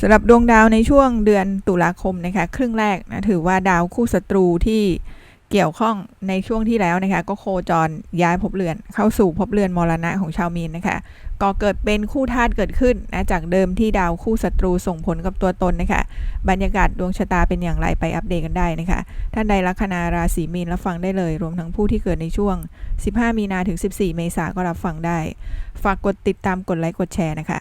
สำหรับดวงดาวในช่วงเดือนตุลาคมนะคะครึ่งแรกนะถือว่าดาวคู่ศัตรูที่เกี่ยวข้องในช่วงที่แล้วนะคะก็โคจรย้ายภพเรือนเข้าสู่ภพเรือนมรณะของชาวมีนนะคะก็เกิดเป็นคู่ธาตุเกิดขึ้นนะจากเดิมที่ดาวคู่ศัตรูส่งผลกับตัวตนนะคะบรรยากาศดวงชะตาเป็นอย่างไรไปอัปเดตกันได้นะคะท่านใดลัคนาราศีมีนรับฟังได้เลย รวมทั้งผู้ที่เกิดในช่วง 15 มีนาถึง 14 เมษาก็รับฟังได้ ฝากกดติดตามกดไลค์กดแชร์นะคะ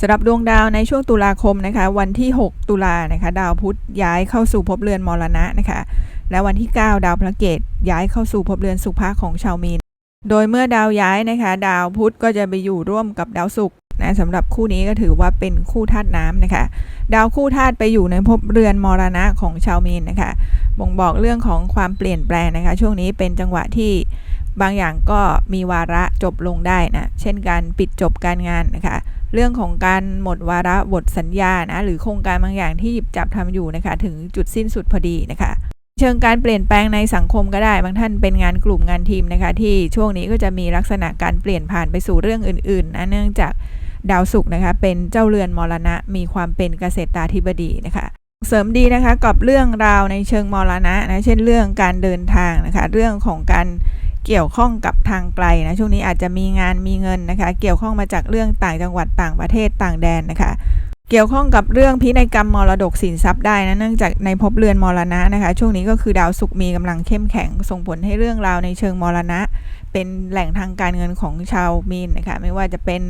สำหรับดวงดาวในช่วงตุลาคมนะคะ วันที่ 6 ตุลานะคะ ดาวพุธย้ายเข้าสู่ภพเรือนมรณะนะคะ และวันที่ 9 ดาวพระเกตย้ายเข้าสู่ภพเรือนสุภาของชาวมีน โดยเมื่อดาวย้ายนะคะ ดาวพุธก็จะไปอยู่ร่วมกับดาวศุกร์นะสำหรับคู่นี้ก็ถือว่าเป็นคู่ธาตุน้ำนะคะ ดาวคู่ธาตุไปอยู่ในภพเรือนมรณะของชาวมีนนะคะ บ่งบอกเรื่องของความเปลี่ยนแปลงนะคะ ช่วงนี้เป็นจังหวะที่บางอย่างก็มีวาระจบลงได้นะ เช่นการปิดจบการงานนะคะ เรื่องของการหมดวาระบทสัญญานะหรือโครงการบางอย่างที่หยิบจับทำอยู่นะคะถึงจุดสิ้นสุดพอดีนะคะเชิงการเปลี่ยนแปลงในสังคมก็ได้ บางท่านเป็นงานกลุ่มงานทีมนะคะที่ช่วงนี้ก็จะมีลักษณะการเปลี่ยนผ่านไปสู่เรื่องอื่นๆนะเนื่องจากดาวศุกร์นะคะเป็นเจ้าเรือนมรณะ มีความเป็นเกษตราธิบดีนะคะเสริมดีนะคะกับเรื่องราวในเชิงมรณะนะเช่นเรื่องการเดินทางนะคะเรื่องของการ เกี่ยวข้องกับทางไกลนะช่วงนี้อาจจะมีงานมีเงินนะคะ เกี่ยวข้องมาจากเรื่องต่างจังหวัดต่างประเทศต่างแดนนะคะ เกี่ยวข้องกับเรื่องพินัยกรรมมรดกสินทรัพย์ได้นะเนื่องจากในภพเรือนมรณะนะคะ ช่วงนี้ก็คือดาวศุกร์มีกำลังเข้มแข็งส่งผลให้เรื่องราวในเชิงมรณะ เป็นแหล่งทางการเงินของชาวมีนนะคะไม่ว่าจะเป็น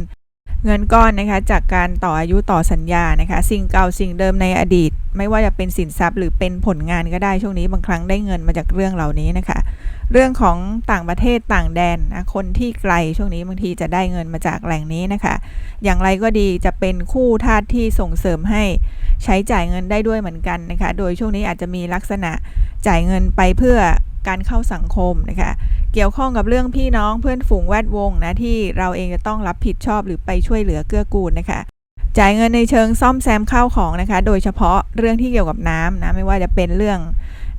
เงินก้อนนะคะจากการต่ออายุต่อสัญญานะคะสิ่งเก่าสิ่งเดิมในอดีต ไม่ว่าจะเป็นสินทรัพย์หรือเป็นผลงานก็ได้ช่วงนี้บางครั้งได้เงินมาจากเรื่องเหล่านี้นะคะ เรื่องของต่างประเทศต่างแดนนะคนที่ไกลช่วงนี้บางทีจะได้เงินมาจากแหล่งนี้นะคะ อย่างไรก็ดีจะเป็นคู่ธาตที่ส่งเสริมให้ใช้จ่ายเงินได้ด้วยเหมือนกันนะคะ โดยช่วงนี้อาจจะมีลักษณะจ่ายเงินไปเพื่อการเข้าสังคมนะคะ เกี่ยวข้องกับเรื่องพี่น้องเพื่อนฝูงแวดวงนะที่เราเองจะต้องรับผิดชอบหรือไปช่วยเหลือเกื้อกูลนะคะจ่ายเงินในเชิงซ่อมแซมข้าวของนะคะ โดยเฉพาะเรื่องที่เกี่ยวกับน้ำนะไม่ว่าจะเป็นเรื่อง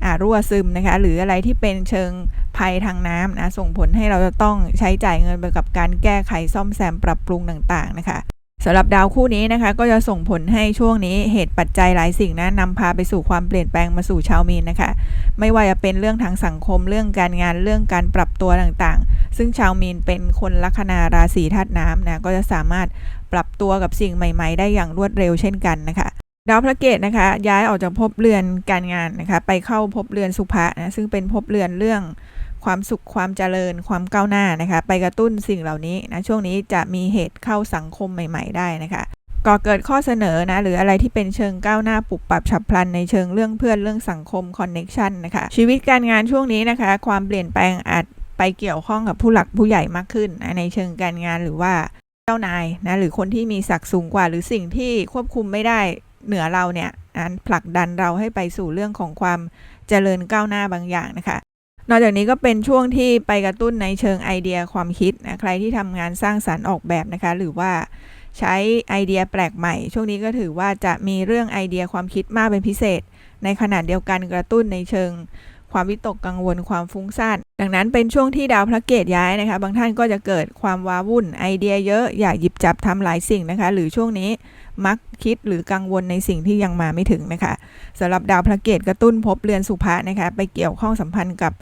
อ่ารั่วซึมนะคะ หรืออะไรที่เป็นเชิงภัยทางน้ำนะส่งผลให้เราจะต้องใช้จ่ายเงินไปกับการแก้ไขซ่อมแซมปรับปรุงต่างๆนะคะ สำหรับดาวคู่นี้นะคะก็จะส่งผลให้ช่วงนี้เหตุปัจจัยหลายสิ่งนะนำพาไปสู่ความเปลี่ยนแปลงมาสู่ชาวมีนนะคะ ไม่ว่าจะเป็นเรื่องทางสังคมเรื่องการงานเรื่องการปรับตัวต่างๆ ซึ่งชาวมีนเป็นคนลัคนาราศีธาตุน้ำนะก็จะสามารถปรับตัวกับสิ่งใหม่ ๆ ได้อย่างรวดเร็วเช่นกันนะคะดาวพระเกตนะคะย้ายออกจากภพเรือนการงานนะคะไปเข้าภพเรือนสุภะนะซึ่งเป็นภพเรือนเรื่อง ความสุขความเจริญความก้าวหน้านะคะ ไปกระตุ้นสิ่งเหล่านี้นะช่วงนี้จะมีเหตุเข้าสังคมใหม่ ๆ ได้นะคะก่อเกิดข้อเสนอนะหรืออะไรที่เป็นเชิงก้าวหน้าปรับปรับฉับพลันในเชิงเรื่องเพื่อนเรื่องสังคมคอนเน็ชันนะคะชีวิตการงานช่วงนี้นะคะ ความเปลี่ยนแปลงอาจไปเกี่ยวข้องกับผู้หลักผู้ใหญ่มากขึ้นนะในเชิงการงานหรือว่าเจ้านายนะหรือคนที่มีศักดิ์สูงกว่า หรือสิ่งที่ควบคุมไม่ได้เหนือเราเนี่ยนั้นผลักดันเราให้ไปสู่เรื่องของความเจริญก้าวหน้าบางอย่างนะคะ นอกจากนี้ก็เป็นช่วงที่ไปกระตุ้นในเชิงไอเดียความคิดนะใครที่ทำงานสร้างสารรค์ออกแบบนะคะ หรือว่าใช้ไอเดียแปลกใหม่ ช่วงนี้ก็ถือว่าจะมีเรื่องไอเดียความคิดมากเป็นพิเศษ ในขณะเดียวกันกระตุ้นในเชิงความวิตกกังวลความฟุ้งซ่าน ดังนั้นเป็นช่วงที่ดาวพระเกตย้ายนะคะ บางท่านก็จะเกิดความว้าวุ่นไอเดียเยอะอยากหยิบจับทำหลายสิ่งนะคะ หรือช่วงนี้มักคิดหรือกังวลในสิ่งที่ยังมาไม่ถึงนะคะสำหรับดาวพระเกตกระตุ้นพบเรือนสุภะนะคะ ไปเกี่ยวข้องสัมพันธ์กับ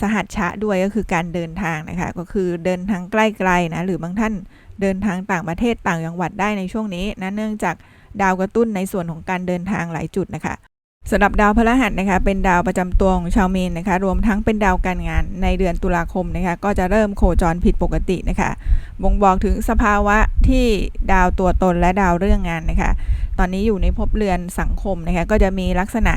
สหัชชะด้วยก็คือการเดินทางนะคะ ก็คือเดินทางใกล้ๆนะหรือบางท่านเดินทางต่างประเทศต่างจังหวัดได้ในช่วงนี้นะเนื่องจากดาวกระตุ้นในส่วนของการเดินทางหลายจุดนะคะ สำหรับดาวพฤหัสนะคะเป็นดาวประจำตัวของชาวเมีนนะคะรวมทั้งเป็นดาวการงานในเดือนตุลาคมนะคะก็จะเริ่มโคจรผิดปกตินะคะบ่งบอกถึงสภาวะที่ดาวตัวตนและดาวเรื่องงานนะคะตอนนี้อยู่ในภพเรือนสังคมนะคะก็จะมีลักษณะ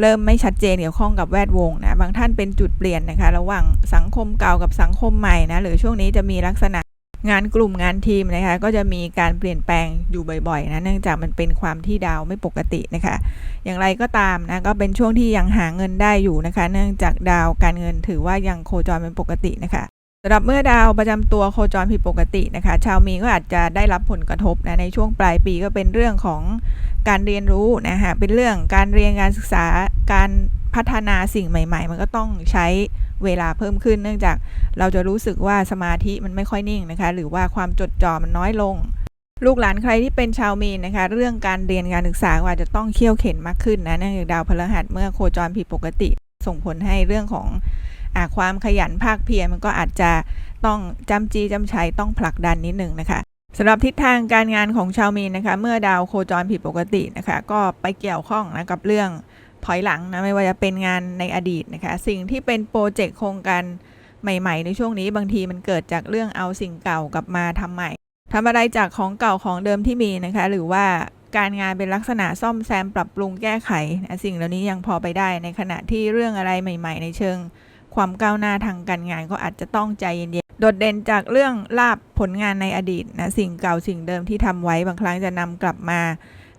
เริ่มไม่ชัดเจนเกี่ยวข้องกับแวดวงนะบางท่านเป็นจุดเปลี่ยนนะคะระหว่างสังคมเก่ากับสังคมใหม่นะหรือช่วงนี้จะมีลักษณะ งานกลุ่มงานทีมนะคะ ก็จะมีการเปลี่ยนแปลงอยู่บ่อยๆนะเนื่องจากมันเป็นความที่ดาวไม่ปกตินะคะ อย่างไรก็ตามนะก็เป็นช่วงที่ยังหาเงินได้อยู่นะคะ เนื่องจากดาวการเงินถือว่ายังโคจรเป็นปกตินะคะสำหรับเมื่อดาวประจำตัวโคจรผิดปกตินะคะ ชาวมีก็อาจจะได้รับผลกระทบนะในช่วงปลายปีก็เป็นเรื่องของการเรียนรู้นะคะเป็นเรื่องการเรียนการศึกษาการพัฒนาสิ่งใหม่ ๆ มันก็ต้องใช้ เวลาเพิ่มขึ้น เนื่องจากเราจะรู้สึกว่าสมาธิมันไม่ค่อยนิ่งนะคะ หรือว่าความจดจ่อมันน้อยลง ลูกหลานใครที่เป็นชาวมีนนะคะ เรื่องการเรียนการศึกษาก็อาจจะต้องเขี่ยวเข็นมากขึ้นนะเนื่องจากดาวพฤหัสเมื่อโคจรผิดปกติ ส่งผลให้เรื่องของอความขยันภาคเพียรมันก็อาจจะต้องจำจีจำชัยต้องผลักดันนิดหนึ่งนะคะ สำหรับทิศทางการงานของชาวมีนนะคะเมื่อดาวโคจรผิดปกตินะคะก็ไปเกี่ยวข้องนะกับเรื่องถอยหลังนะไม่ว่าจะเป็นงานในอดีตนะคะสิ่งที่เป็นโปรเจกต์โครงการใหม่ ๆ ในช่วงนี้บางทีมันเกิดจากเรื่องเอาสิ่งเก่ากลับมาทำใหม่ทำอะไรจากของเก่าของเดิมที่มีนะคะหรือว่าการงานเป็นลักษณะซ่อมแซมปรับปรุงแก้ไขนะสิ่งเหล่านี้ยังพอไปได้ในขณะที่เรื่องอะไรใหม่ ๆ ในเชิง ความก้าวหน้าทางการงานก็อาจจะต้องใจเย็น โดดเด่นจากเรื่องลาบผลงานในอดีตนะสิ่งเก่าสิ่งเดิมที่ทำไว้บางครั้งจะนำกลับมา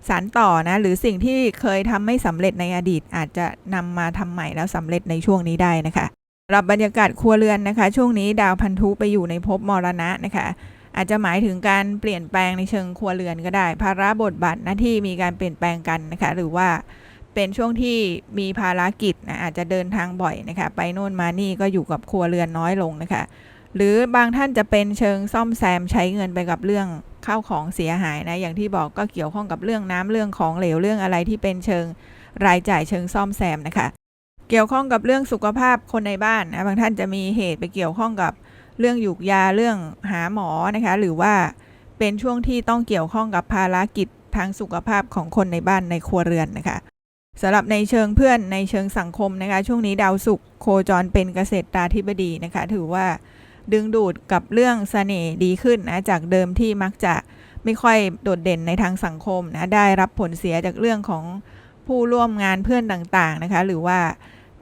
สานต่อนะหรือสิ่งที่เคยทำไม่สำเร็จในอดีต อาจจะนำมาทำใหม่แล้วสำเร็จในช่วงนี้ได้นะคะสำหรับบรรยากาศครัวเรือนนะคะ ช่วงนี้ดาวพันธุไปอยู่ในภพมรณะนะคะ อาจจะหมายถึงการเปลี่ยนแปลงในเชิงครัวเรือนก็ได้ ภาระบทบาทหน้าที่มีการเปลี่ยนแปลงกันนะคะ หรือว่าเป็นช่วงที่มีภารกิจนะอาจจะเดินทางบ่อยนะคะ ไปโน่นมานี่ก็อยู่กับครัวเรือนน้อยลงนะคะ หรือบางท่านจะเป็นเชิงซ่อมแซมใช้เงินไปกับเรื่องข้าวของเสียหายนะ อย่างที่บอกก็เกี่ยวข้องกับเรื่องน้ำเรื่องของเหลวเรื่องอะไรที่เป็นเชิงรายจ่ายเชิงซ่อมแซมนะคะ เกี่ยวข้องกับเรื่องสุขภาพคนในบ้านนะบางท่านจะมีเหตุไปเกี่ยวข้องกับเรื่องหยุกยาเรื่องหาหมอนะคะ หรือว่าเป็นช่วงที่ต้องเกี่ยวข้องกับภารกิจทางสุขภาพของคนในบ้านในครัวเรือนนะคะสำหรับในเชิงเพื่อนในเชิงสังคมนะคะ ช่วงนี้ดาวศุกร์โคจรเป็นเกษตราธิบดีนะคะ ถือว่า ดึงดูดกับเรื่องเสน่ห์ดีขึ้นนะจากเดิมที่มักจะไม่ค่อยโดดเด่นในทางสังคมนะได้รับผลเสียจากเรื่องของผู้ร่วมงานเพื่อนต่างๆนะคะ หรือว่า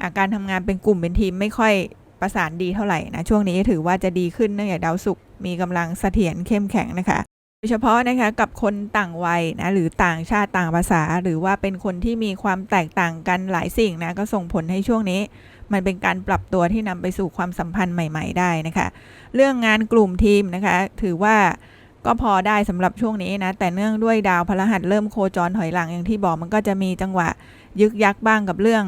อาการทำงานเป็นกลุ่มเป็นทีมไม่ค่อยประสานดีเท่าไหร่นะช่วงนี้ถือว่าจะดีขึ้นเนื่องจากดาวศุกร์มีกำลังเสถียรเข้มแข็งนะคะโดยเฉพาะนะคะกับคนต่างวัยนะหรือต่างชาติต่างภาษา หรือว่าเป็นคนที่มีความแตกต่างกันหลายสิ่งนะก็ส่งผลให้ช่วงนี้ มันเป็นการปรับตัวที่นำไปสู่ความสัมพันธ์ใหม่ ๆ ได้นะคะ เรื่องงานกลุ่มทีมนะคะ ถือว่าก็พอได้สำหรับช่วงนี้นะ แต่เนื่องด้วยดาวพฤหัสเริ่มโคจรถอยหลังอย่างที่บอกมันก็จะมีจังหวะยึกยักบ้างกับเรื่อง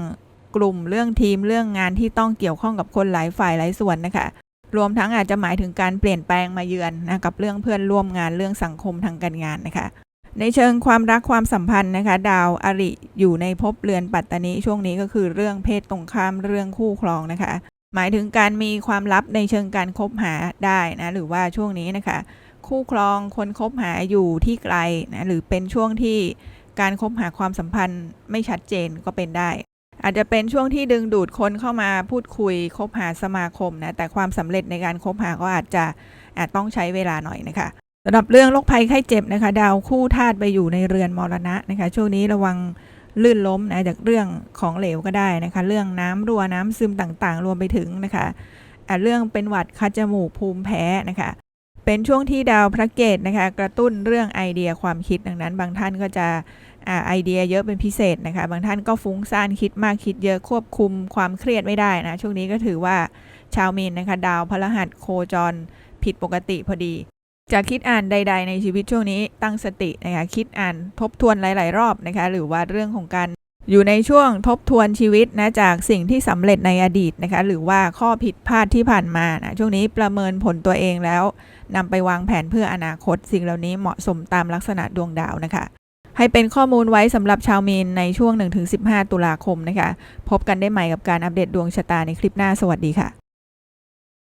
กลุ่มเรื่องทีมเรื่องงานที่ต้องเกี่ยวข้องกับคนหลายฝ่ายหลายส่วนนะคะรวมทั้งอาจจะหมายถึงการเปลี่ยนแปลงมาเยือนนะกับเรื่องเพื่อนร่วมงานเรื่องสังคมทางการงานนะคะ ในเชิงความรักความสัมพันธ์นะคะ ดาวอริอยู่ในภพเรือนปัตตานีช่วงนี้ก็คือเรื่องเพศตรงข้ามเรื่องคู่ครองนะคะ หมายถึงการมีความลับในเชิงการคบหาได้นะหรือว่าช่วงนี้นะคะ คู่ครองคนคบหาอยู่ที่ไกลนะหรือเป็นช่วงที่การคบหาความสัมพันธ์ไม่ชัดเจนก็เป็นได้ อาจจะเป็นช่วงที่ดึงดูดคนเข้ามาพูดคุยคบหาสมาคมนะแต่ความสำเร็จในการคบหาก็อาจจะอาจต้องใช้เวลาหน่อยนะคะ สำหรับเรื่องโรคภัยไข้เจ็บนะคะ ดาวคู่ธาตุไปอยู่ในเรือนมรณะนะคะ ช่วงนี้ระวังลื่นล้มนะจากเรื่องของเหลวก็ได้นะคะ เรื่องน้ำรั่วน้ำซึมต่างๆ รวมไปถึงนะคะะเรื่องเป็นหวัดคัดจมูกภูมิแพ้นะคะ เป็นช่วงที่ดาวพระเกตนะคะ กระตุ้นเรื่องไอเดียความคิดดังนั้น บางท่านก็จะไอเดียเยอะเป็นพิเศษนะคะ บางท่านก็ฟุ้งซ่านคิดมากคิดเยอะควบคุมความเครียดไม่ได้นะช่วงนี้ก็ถือว่าชาวมีนนะคะ ดาวพฤหัสโคจรผิดปกติพอดี จะคิดอ่านใด ๆ ในชีวิตช่วงนี้ตั้งสตินะคะคิดอ่านทบทวนหลาย ๆ รอบนะคะหรือว่าเรื่องของการอยู่ในช่วงทบทวนชีวิตนะจากสิ่งที่สำเร็จในอดีตนะคะหรือว่าข้อผิดพลาดที่ผ่านมานะช่วงนี้ประเมินผลตัวเองแล้วนำไปวางแผนเพื่ออนาคต สิ่งเหล่านี้เหมาะสมตามลักษณะดวงดาวนะคะ ให้เป็นข้อมูลไว้สำหรับชาวมีนในช่วง 1-15 ตุลาคมนะคะ พบกันได้ใหม่กับการอัปเดตดวงชะตาในคลิปหน้าสวัสดีค่ะ